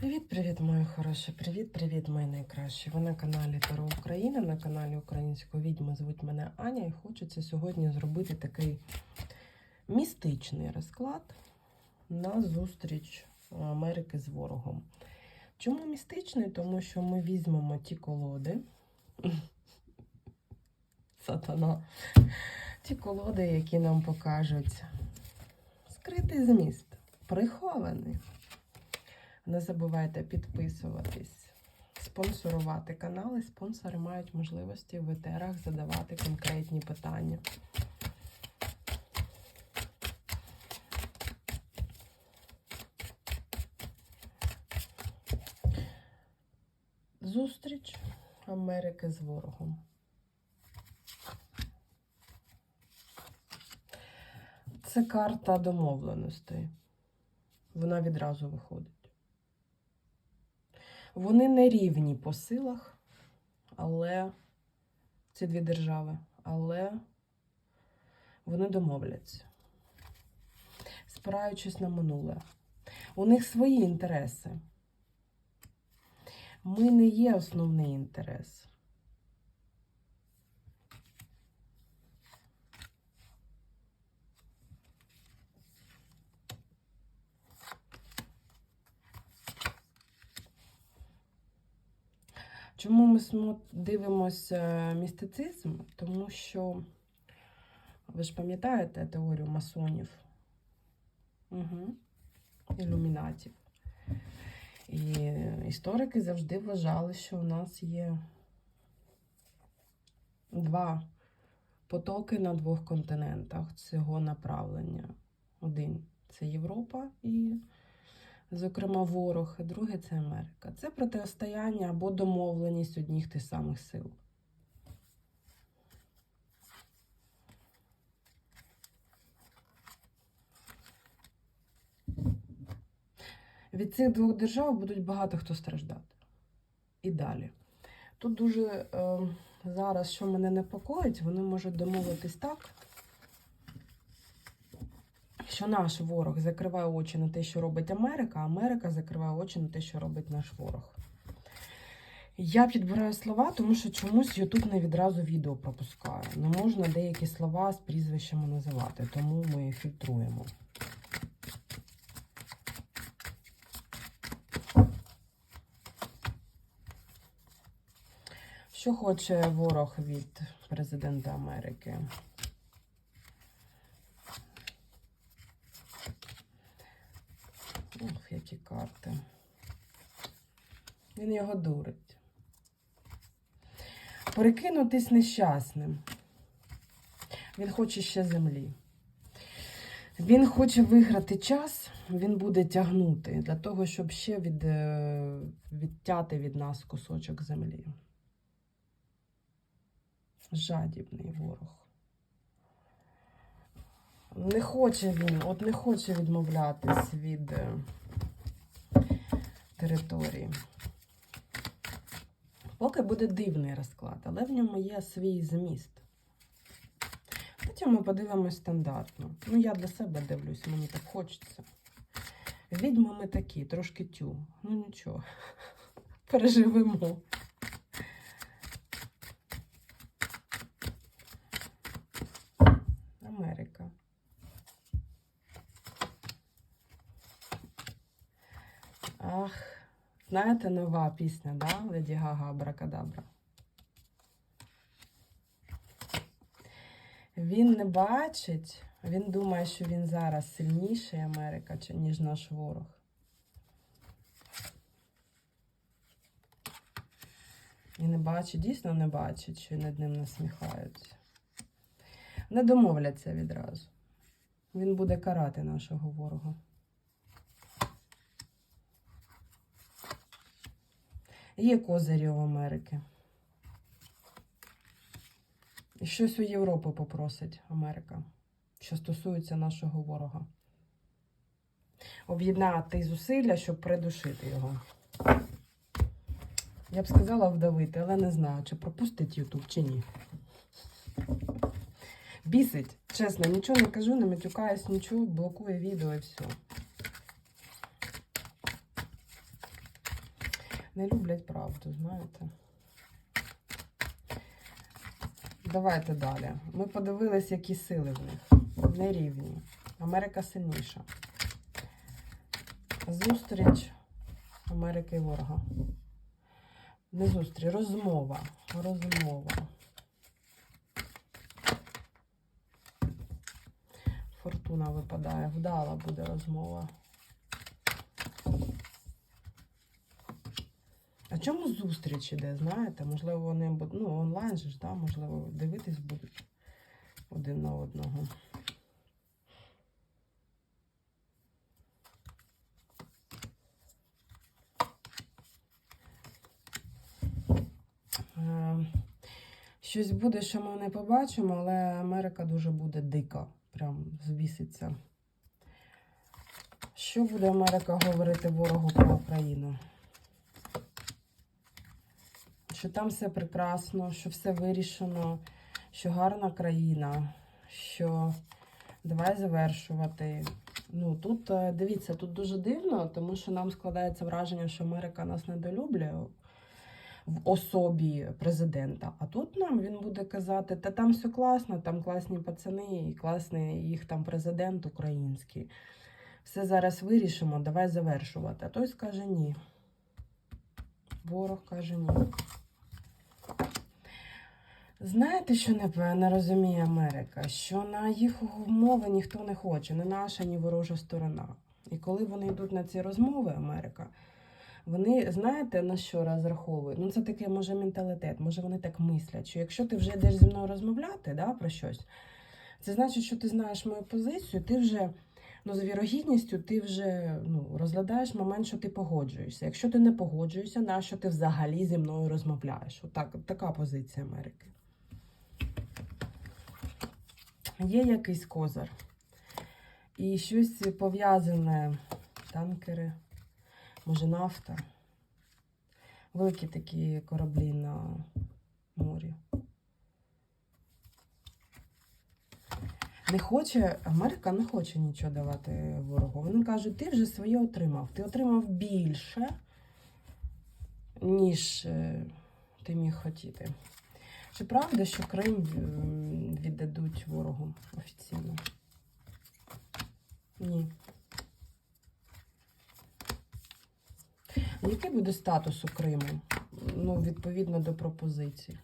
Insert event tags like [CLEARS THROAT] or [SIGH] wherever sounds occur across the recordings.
Привіт-привіт, мої хороші! Привіт-привіт, мої найкращі! Ви на каналі Таро Україна, на каналі Української відьми звуть мене Аня і хочеться сьогодні зробити такий містичний розклад на зустріч Америки з ворогом. Чому містичний? Тому що ми візьмемо ті колоди. [LAUGHS] Сатана. Ті колоди, які нам покажуть скритий зміст, прихований. Не забувайте підписуватись, спонсорувати канали. Спонсори мають можливості в етерах задавати конкретні питання. Зустріч Америки з ворогом. Це карта домовленостей. Вона відразу виходить. Вони не рівні по силах, але ці дві держави, але вони домовляться, спираючись на минуле. У них свої інтереси. Ми не є основний інтерес. Чому ми дивимося містицизм? Тому що ви ж пам'ятаєте теорію масонів, угу. ілюмінатів. І історики завжди вважали, що у нас є два потоки на двох континентах цього направлення. Один це Європа і зокрема ворог, друге це Америка. Це протистояння або домовленість одних тих самих сил. Від цих двох держав будуть багато хто страждати. І далі. Тут дуже е, зараз, що мене непокоїть, вони можуть домовитись так, що наш ворог закриває очі на те, що робить Америка, а Америка закриває очі на те, що робить наш ворог. Я підбираю слова, тому що чомусь YouTube не відразу відео пропускає. Не можна деякі слова з прізвищами називати, тому ми фільтруємо. Що хоче ворог від президента Америки? Ох, які карти. Він його дурить. Перекинутись нещасним. Він хоче ще землі. Він хоче виграти час, він буде тягнути для того, щоб ще від, е, відтяти від нас кусочок землі. Жадібний ворог. Не хоче він, от не хоче відмовлятись від е, території. Поки буде дивний розклад, але в ньому є свій зміст. Потім ми подивимось стандартно. Ну, я для себе дивлюсь, мені так хочеться. Відьми ми такі, трошки тю. Ну нічого. [LAUGHS] Переживемо. Америка. Ах, знаєте, нова пісня, да? Леді Гага Абракадабра. Він не бачить, він думає, що він зараз сильніший Америка, ніж наш ворог. І не бачить, дійсно не бачить, що над ним насміхаються. Не домовляться відразу. Він буде карати нашого ворога. Є козирі у Америки. І щось у Європи попросить Америка, що стосується нашого ворога. Об'єднати зусилля, щоб придушити його. Я б сказала вдавити, але не знаю, чи пропустить Ютуб, чи ні. Бісить, чесно, нічого не кажу, не матюкаюсь, нічого, блокує відео і все. Не люблять правду, знаєте. Давайте далі. Ми подивились, які сили в них. Нерівні. Америка сильніша. Зустріч Америки і ворога. Не зустріч, розмова. Розмова. Фортуна випадає. Вдала буде розмова. Чому зустріч іде, знаєте? Можливо, вони будуть, ну, онлайн же ж, да? можливо, дивитись будуть один на одного. Е, Щось буде, що ми не побачимо, але Америка дуже буде дика, прям звіситься. Що буде Америка говорити ворогу про Україну? Що там все прекрасно, що все вирішено, що гарна країна, що давай завершувати. Ну тут е, дивіться, тут дуже дивно, тому що нам складається враження, що Америка нас недолюблює в особі президента. А тут нам він буде казати, та там все класно, там класні пацани, і класний їх там президент український. Все зараз вирішимо, давай завершувати. А той скаже ні. Ворог каже ні. Знаєте, що не, не розуміє Америка? Що на їх умови ніхто не хоче, не наша, ні ворожа сторона. І коли вони йдуть на ці розмови, Америка, вони знаєте на що розраховують? Ну це такий може менталітет, може вони так мислять, що якщо ти вже йдеш зі мною розмовляти да, про щось, це значить, що ти знаєш мою позицію, ти вже ну, з вірогідністю ти вже ну, розглядаєш момент, що ти погоджуєшся. Якщо ти не погоджуєшся, на що ти взагалі зі мною розмовляєш? Отак, така позиція Америки. Є якийсь козир. І щось пов'язане, танкери, може нафта. Великі такі кораблі на морі. Не хоче, Америка не хоче нічого давати ворогу. Вони кажуть, ти вже своє отримав. Ти отримав більше, ніж е, ти міг хотіти. Чи правда, що Крим віддадуть ворогу офіційно? Ні. Який буде статус у Криму? Ну, відповідно до пропозицій.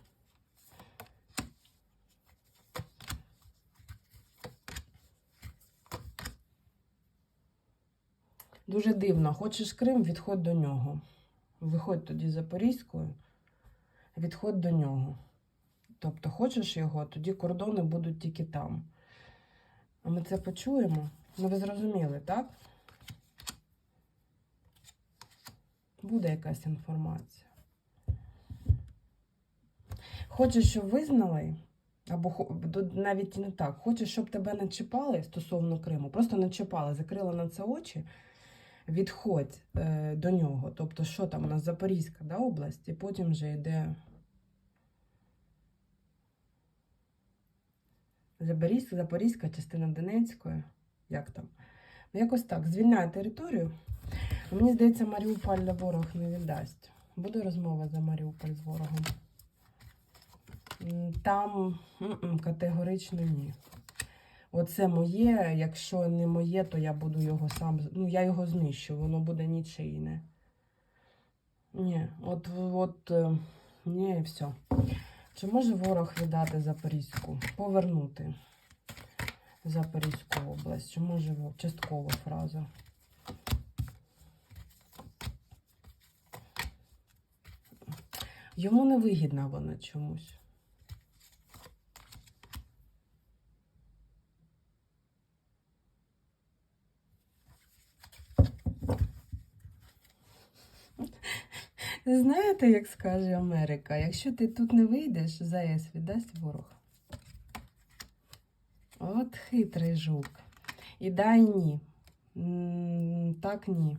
Дуже дивно. Хочеш Крим, відходь до нього. Виходь тоді Запорізькою, відходь до нього. Тобто, хочеш його, тоді кордони будуть тільки там. А ми це почуємо. Ну, ви зрозуміли, так? Буде якась інформація. Хочеш, щоб визнали, або навіть не так. Хочеш, щоб тебе не чіпали стосовно Криму, просто не чіпали, закрили на це очі, відходь е, до нього. Тобто, що там у нас Запорізька да, область, і потім вже йде Запорізька, частина Донецької. Як там? Ну, якось так. Звільняє територію. Мені здається, Маріуполь ворог не віддасть. Буде розмова за Маріуполь з ворогом. Там категорично ні. Оце моє. Якщо не моє, то я буду його сам. Ну, я його знищу, воно буде нічийне. Ні, от, от е, ні, і все. Чи може ворог віддати Запорізьку? Повернути Запорізьку область? Чи може часткова фраза? Йому не вигідна вона чомусь. Знаєте, як скаже Америка, якщо ти тут не вийдеш, ЗАЕС віддасть ворог. От хитрий жук. І дай ні. Так ні.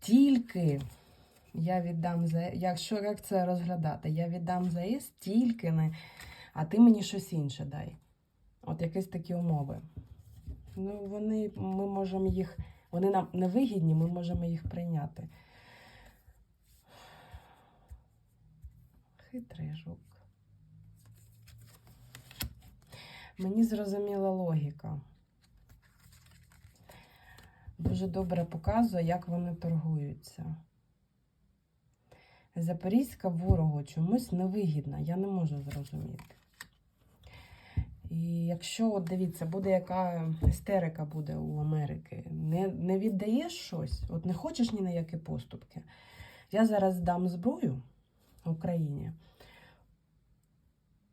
Тільки я віддам за якщо як це розглядати, я віддам ЗАЕС тільки не, а ти мені щось інше дай. От якісь такі умови. Ну, вони, ми можемо їх Вони нам невигідні, ми можемо їх прийняти. Хитрий жук. Мені зрозуміла логіка. Дуже добре показує, як вони торгуються. Запорізька ворогу чомусь невигідна, я не можу зрозуміти. І якщо, от дивіться, буде яка істерика буде у Америки, не, не віддаєш щось, от не хочеш ні на які поступки. Я зараз дам зброю Україні.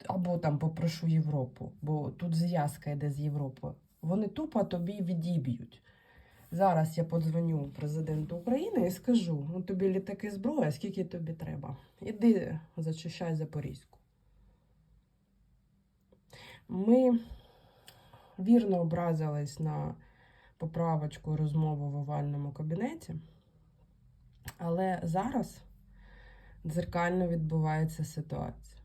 Або там попрошу Європу, бо тут зв'язка йде з Європи. Вони тупо тобі відіб'ють. Зараз я подзвоню президенту України і скажу: ну тобі літаки зброя, скільки тобі треба. Іди зачищай Запорізьку. Ми вірно образились на поправочку розмову в овальному кабінеті, але зараз дзеркально відбувається ситуація.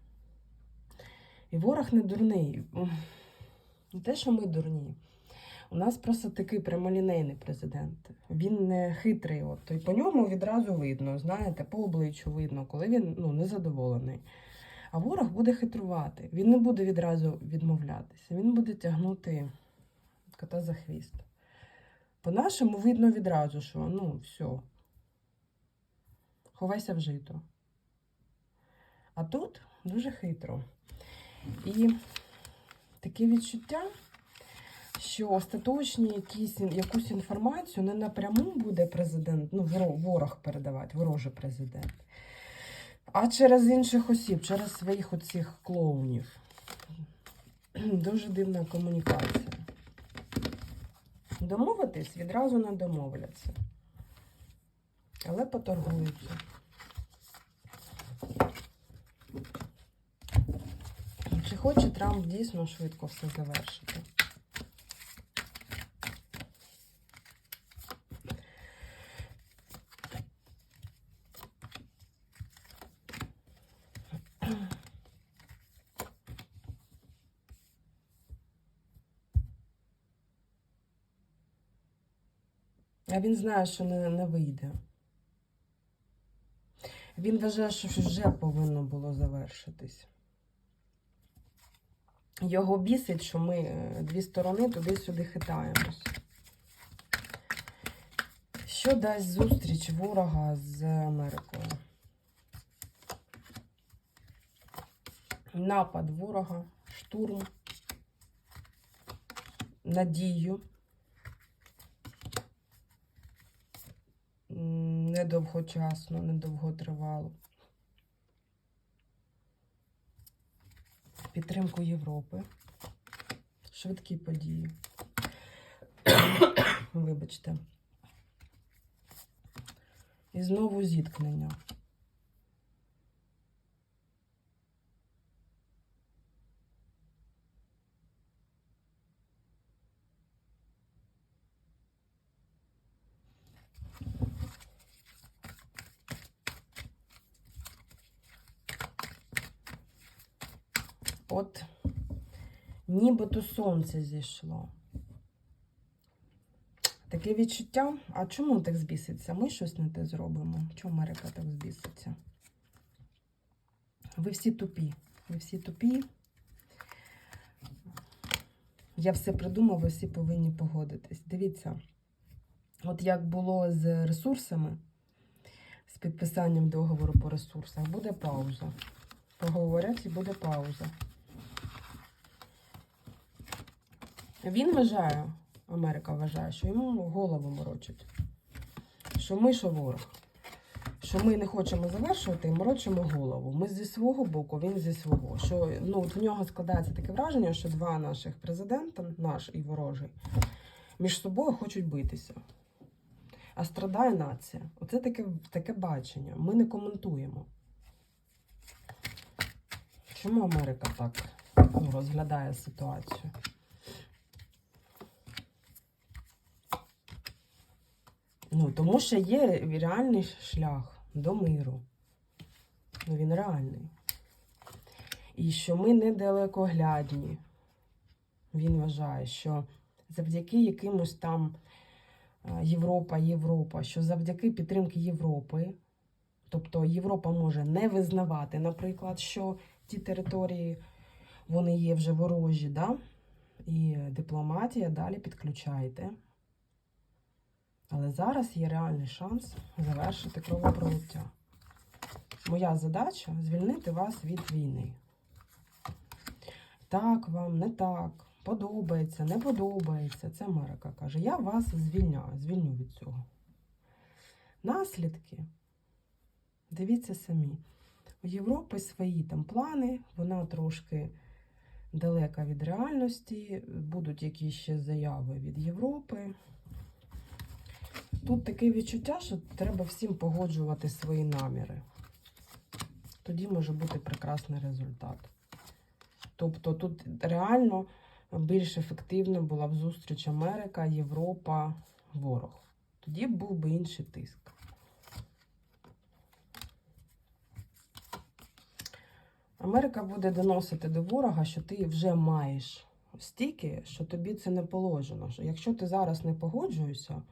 І ворог не дурний. Не те, що ми дурні. У нас просто такий прямолінейний президент. Він не хитрий. От, і по ньому відразу видно, знаєте, по обличчю видно, коли він ну, незадоволений. А ворог буде хитрувати. Він не буде відразу відмовлятися. Він буде тягнути кота за хвіст. По-нашому видно відразу, що ну, все. Ховайся в жито. А тут дуже хитро. І таке відчуття, що остаточні якісь, якусь інформацію не напряму буде президент, ну, ворог передавати, ворожий президент, а через інших осіб, через своїх оцих клоунів. [CLEARS THROAT] Дуже дивна комунікація. Домовитись відразу не домовляться. Але поторгуються. Чи хоче Трамп дійсно швидко все завершити? А він знає, що не, не вийде. Він вважає, що вже повинно було завершитись. Його бісить, що ми е, дві сторони туди-сюди хитаємось. Що дасть зустріч ворога з Америкою? Напад ворога, штурм, надію. М, Недовгочасно, недовготривало. Підтримку Європи. Швидкі події. [COUGHS] Вибачте. І знову зіткнення. От нібито сонце зійшло. Таке відчуття. А чому так збіситься? Ми щось не те зробимо. Чому Америка так збіситься? Ви всі тупі. Ви всі тупі. Я все придумав, ви всі повинні погодитись. Дивіться, от як було з ресурсами, з підписанням договору по ресурсах, буде пауза. Поговорять і буде пауза. Він вважає, Америка вважає, що йому голову морочать. Що ми, що ворог. Що ми не хочемо завершувати морочимо голову. Ми зі свого боку, він зі свого. Що ну, в нього складається таке враження, що два наших президента, наш і ворожий, між собою хочуть битися. А страдає нація. Оце таке, таке бачення. Ми не коментуємо. Чому Америка так ну, розглядає ситуацію? Ну, тому що є реальний шлях до миру. Ну, він реальний. І що ми недалекоглядні. Він вважає, що завдяки якимось там е, Європа, Європа, що завдяки підтримки Європи, тобто Європа може не визнавати, наприклад, що ті території вони є вже ворожі, да? і дипломатія далі підключайте. Але зараз є реальний шанс завершити кровопролиття. Моя задача звільнити вас від війни. Так вам, не так, подобається, не подобається. Це Америка каже. Я вас звільняю, звільню від цього. Наслідки. Дивіться самі. У Європи свої там плани, вона трошки далека від реальності, будуть якісь ще заяви від Європи. Тут таке відчуття, що треба всім погоджувати свої наміри. Тоді може бути прекрасний результат. Тобто тут реально більш ефективно була б зустріч Америка, Європа, ворог. Тоді був би інший тиск. Америка буде доносити до ворога, що ти вже маєш стільки, що тобі це не положено. Якщо ти зараз не погоджуєшся,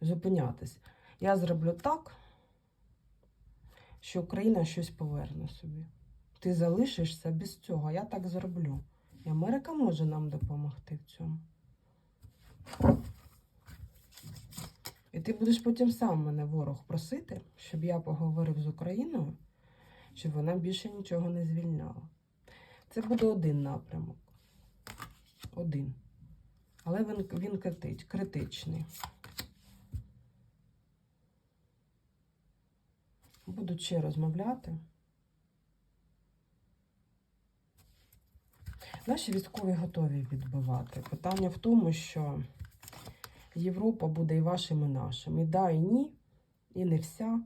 зупинятись, я зроблю так, що Україна щось поверне собі. Ти залишишся без цього. Я так зроблю. І Америка може нам допомогти в цьому. І ти будеш потім сам мене ворог просити, щоб я поговорив з Україною, щоб вона більше нічого не звільняла. Це буде один напрямок. Один. Але він, він критич, критичний. Будуть ще розмовляти. Наші військові готові відбивати. Питання в тому, що Європа буде і вашим, і нашим. І да, і ні, і не вся.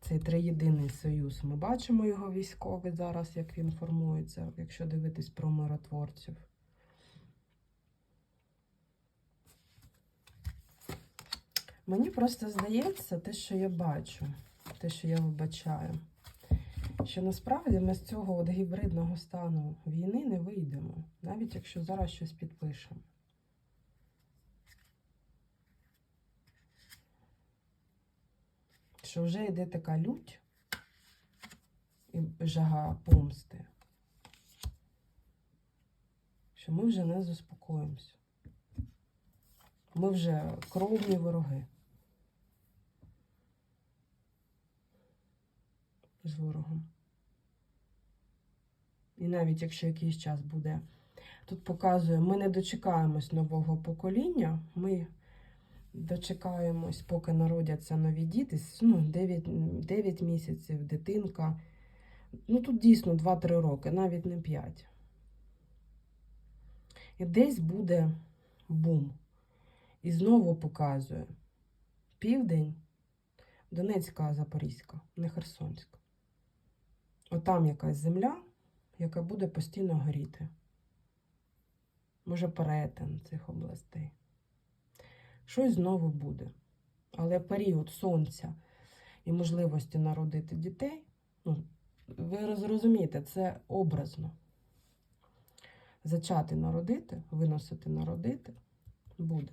Цей триєдиний союз. Ми бачимо його військовий зараз, як він формується, якщо дивитись про миротворців. Мені просто здається, те, що я бачу, те, що я вибачаю, що насправді ми з цього от гібридного стану війни не вийдемо, навіть якщо зараз щось підпишемо. Що вже йде така лють і жага помсти, що ми вже не заспокоїмося. Ми вже кровні вороги. З ворогом. І навіть якщо якийсь час буде, тут показує, ми не дочекаємось нового покоління, ми дочекаємось, поки народяться нові діти, ну, 9, 9 місяців, дитинка. Ну, тут дійсно 2-3 роки, навіть не 5. І десь буде бум. І знову показує південь, Донецька, Запорізька, не Херсонська. Отам якась земля, яка буде постійно горіти. Може, перетин цих областей. Щось знову буде. Але період сонця і можливості народити дітей, ну, ви зрозумієте, це образно. Зачати народити, виносити народити буде.